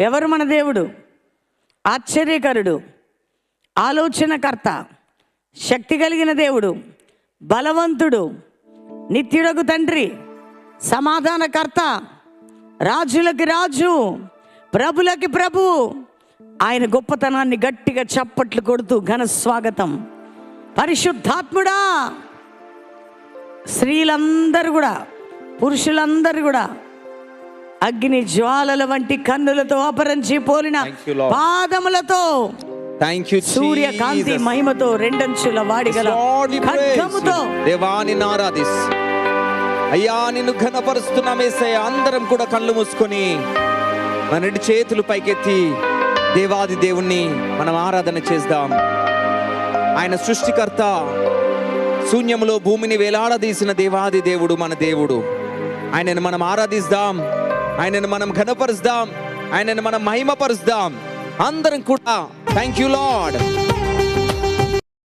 ఎవరు మన దేవుడు? ఆశ్చర్యకరుడు ఆలోచనకర్త శక్తి కలిగిన దేవుడు బలవంతుడు నిత్యుడకు తండ్రి సమాధానకర్త రాజులకి రాజు ప్రభులకి ప్రభు. ఆయన గొప్పతనాన్ని గట్టిగా చప్పట్లు కొడుతూ ఘన స్వాగతం. పరిశుద్ధాత్ముడా స్త్రీలందరూ కూడా పురుషులందరూ కూడా అగ్ని జ్వాలల వంటి కన్నులతో అపరించి పోలిన. పాదములతో థ్యాంక్ యూ సూర్యకాంతి మహిమతో రెండంచుల వాడిగల దేవాని ఆరాధిస్ అయ్యా నిన్ను ఘనపరుస్తున్నామేసయ్య అందరం కూడా కళ్ళు మూసుకొని మన రెండు చేతులు పైకెత్తి దేవాది దేవుణ్ణి మనం ఆరాధన చేద్దాం. ఆయన సృష్టికర్త శూన్యములో భూమిని వేలాడదీసిన దేవాది దేవుడు మన దేవుడు. ఆయనను మనం ఆరాధిస్తాం ఆయనను మనం ఘనపరుస్తాం. ఆయనను మనం మహిమపరుస్తాం. అందరం కూడా. Thank you lord